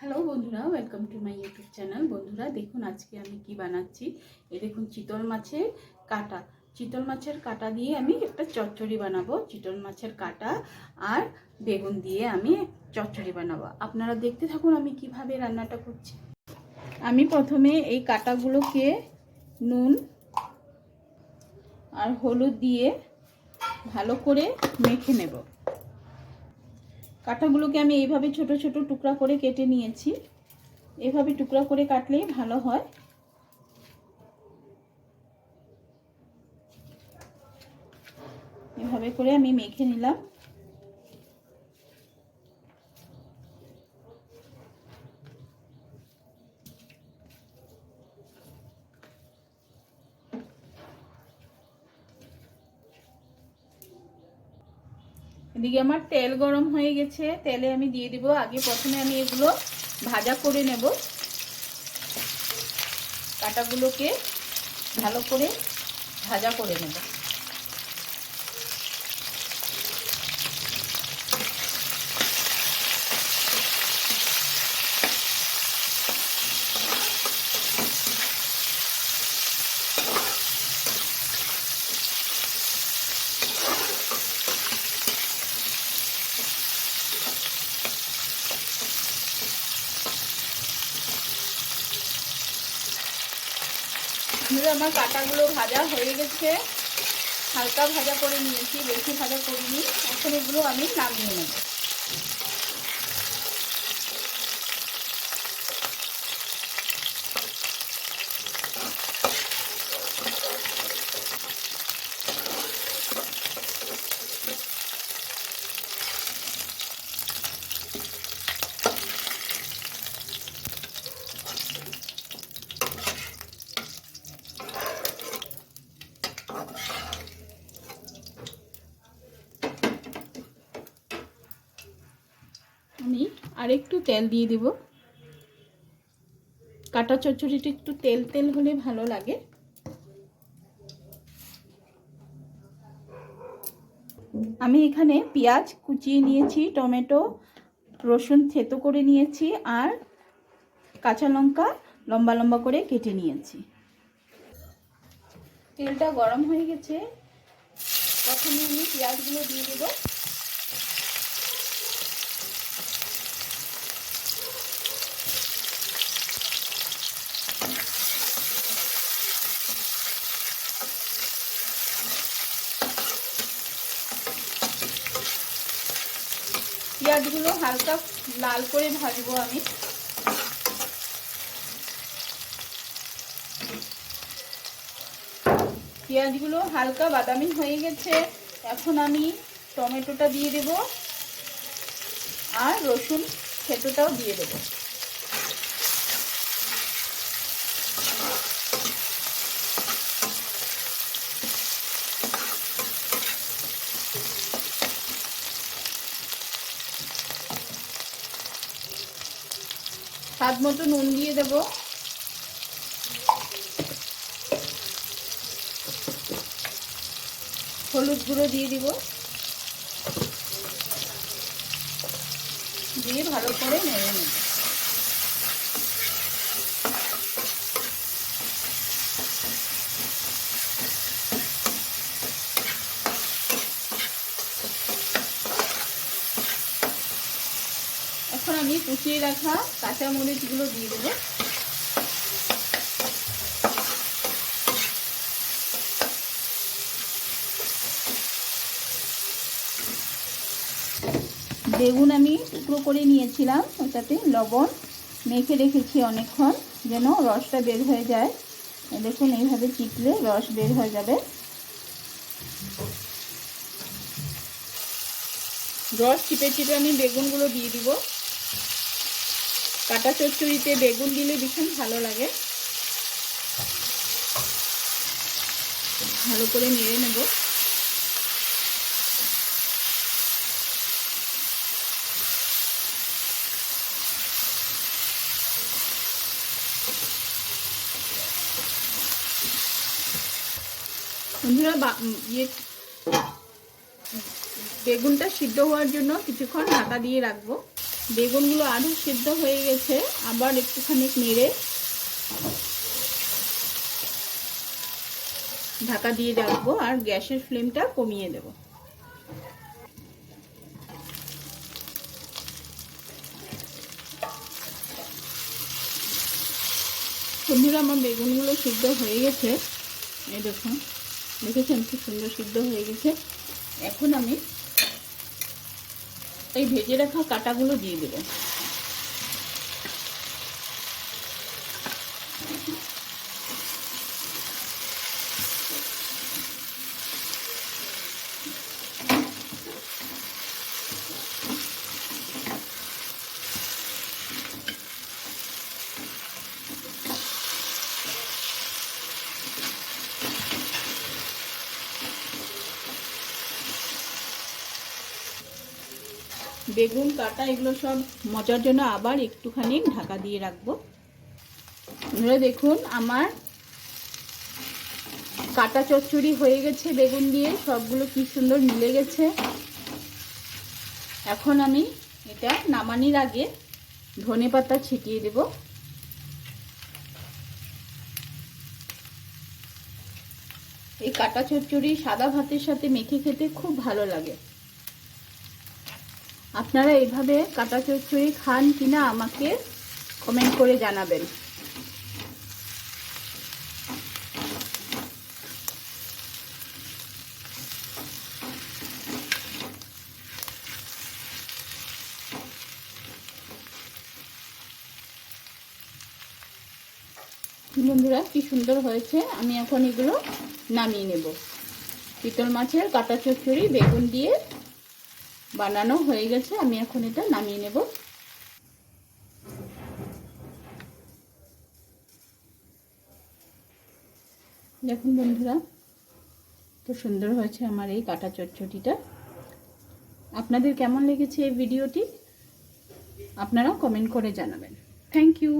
Hello বন্ধুরা welcome to my YouTube channel বন্ধুরা, দেখুন আজকে আমি কি বানাচ্ছি। এই দেখুন চিতল মাছের কাটা। চিতল মাছের কাটা দিয়ে আমি একটা চচ্চড়ি বানাবো, চিতল মাছের কাটা আর বেগুন দিয়ে আমি চচ্চড়ি বানাবো। আপনারা দেখতে থাকুন আমি কীভাবে রান্নাটা করছি। আমি প্রথমে এই কাটাগুলোকে নুন আর হলুদ দিয়ে ভালো করে মেখে নেব। কাঁটাগুলোকে আমি এইভাবে ছোট ছোট টুকরা করে কেটে নিয়েছি। এভাবে টুকরা করে কাটলেই ভালো হয়। এভাবে করে আমি মেখে নিলাম। এদিকে আমার তেল গরম হয়ে গেছে। তেলে আমি দিয়ে দিব। আগে প্রথমে আমি এগুলো ভাজা করে নেব। কাটাগুলোকে ভালো করে ভাজা করে নেব। বন্ধুরা আমার কাটাগুলো ভাজা হয়ে গেছে। হালকা ভাজা করে নিয়েছি, বেশি ভাজা করিনি। এখন এগুলো আমি নামিয়ে নেব আমি আরেকটু তেল দিয়ে দেব। কাটা চচ্চড়িটা একটু তেল তেল হলে ভালো লাগে। আমি এখানে পেঁয়াজ কুচিয়ে নিয়েছি, টমেটো, রসুন থেতো করে নিয়েছি আর কাঁচা লঙ্কা লম্বা লম্বা করে কেটে নিয়েছি। তেলটা গরম হয়ে গেছে। প্রথমে আমি পেঁয়াজগুলো দিয়ে দেবো। পেঁয়াজগুলো হালকা লাল করে ভাজবো আমি। পেঁয়াজগুলো হালকা বাদামি হয়ে গেছে। এখন আমি টমেটোটা দিয়ে দেব। আর রসুন খেতোটাও দিয়ে দেব। স্বাদ মতো নুন দিয়ে দেব। হলুদ গুঁড়ো দিয়ে দিব। দিয়ে ভালো করে নেড়ে নেব এখন আমি কুচিয়ে রাখা কাঁচা মরিচগুলো দিয়ে দেবো। বেগুন আমি টুকরো করে নিয়েছিলাম, ওটাতে লবণ মেখে রেখেছি অনেকক্ষণ, যেন রসটা বের হয়ে যায়। দেখুন, এইভাবে চিপলে রস বের হয়ে যাবে। রস চিপে চিপে আমি বেগুনগুলো দিয়ে দিব। কাটা চচ্চড়িতে বেগুন দিলে ভীষণ ভালো লাগে। ভালো করে নেড়ে নেব। বন্ধুরা ইয়ে বেগুনটা সিদ্ধ হওয়ার জন্য কিছুক্ষণ ঢাকা দিয়ে রাখব। বেগুনগুলো আরও সিদ্ধ হয়ে গেছে, আবার একটুখানি নেড়ে ঢাকা দিয়ে রাখব আর গ্যাসের ফ্লেমটা কমিয়ে দেব। বন্ধুরা, আমার বেগুনগুলো সিদ্ধ হয়ে গেছে। এই দেখুন, দেখেছেন খুব সুন্দর সিদ্ধ হয়ে গেছে। এখন আমি এই ভেজে রাখা কাটাগুলো দিয়ে দেবো। বেগুন, কাটা, এগুলো সব মজার জন্য আবার একটুখানি ঢাকা দিয়ে রাখব। এবারে দেখুন, আমার কাটা চচ্চড়ি হয়ে গেছে, বেগুন দিয়ে সবগুলো কি সুন্দর মিলে গেছে। এখন আমি এটা নামানির আগে ধনে পাতা ছিটিয়ে দেব। এই কাটা চচ্চড়ি সাদা ভাতের সাথে মেখে খেতে খুব ভালো লাগে। আপনারা এইভাবে কাটা চচ্চড়ি খান কিনা আমাকে কমেন্ট করে জানাবেন। বন্ধুরা, কি সুন্দর হয়েছে। আমি এখন এগুলো নামিয়ে নেব। চিতল মাছের কাটা চচ্চড়ি, বেগুন দিয়ে বানানো হয়ে গেছে, আমি এখন এটা নামিয়ে নেব। দেখুন বন্ধুরা, তো সুন্দর হয়েছে আমার এই কাটা চচ্চড়িটা। আপনাদের কেমন লেগেছে এই ভিডিওটি? আপনারা কমেন্ট করে জানাবেন। Thank you